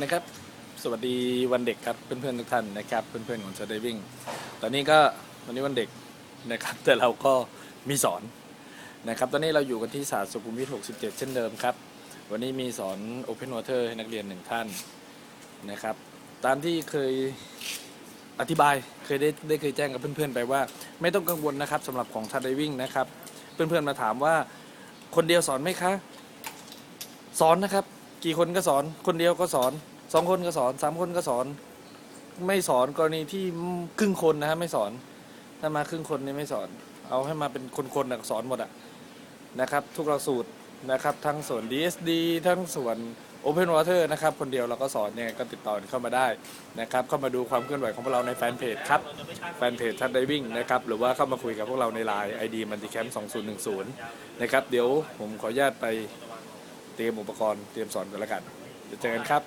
นะครับ สวัสดีวันเด็กครับเพื่อนๆทุกท่านนะครับเพื่อนๆของ s ไดวิ่งตอนนี้ก็วันนี้วันเด็กนะครับ แต่เราก็มีสอนนะครับ ตอนนี้เราอยู่กันที่ศาสตร์สุขุมวิท 67 เช่นเดิมครับ วันนี้มีสอน Open Water ให้นักเรียนหนึ่งท่านนะครับ ตามที่เคยอธิบายเคยได้ได้เคยแจ้งกับเพื่อนๆไปว่า ไม่ต้องกังวลนะครับสำหรับของทัดไดวิ่งนะครับ เพื่อนๆมาถามว่าคนเดียวสอนไหมคะ สอนนะครับ กี่คนก็สอน คนเดียวก็สอนสองคนก็สอนสามคนก็สอน ไม่สอนกรณีที่ครึ่งคนนะฮะไม่สอนถ้ามาครึ่งคนนี่ไม่สอน เอาให้มาเป็นคนๆนะสอนหมดอะนะครับ ทุกหลักสูตรนะครับทั้งส่วน DSD ทั้งส่วน Open Water นะครับคนเดียวเราก็สอนเนี่ยก็ติดต่อเข้ามาได้นะครับเข้ามาดูความเคลื่อนไหวของพวกเราในแฟนเพจครับแฟนเพจทัดไดวิ่งนะครับหรือว่าเข้ามาคุยกับพวกเราในไลน์ ID มันติแคมป์2010 นะครับเดี๋ยวผมขออนุญาตไป เตรียมอุปกรณ์เตรียมสอนกันแล้วกันเดี๋ยวเจอกันครับ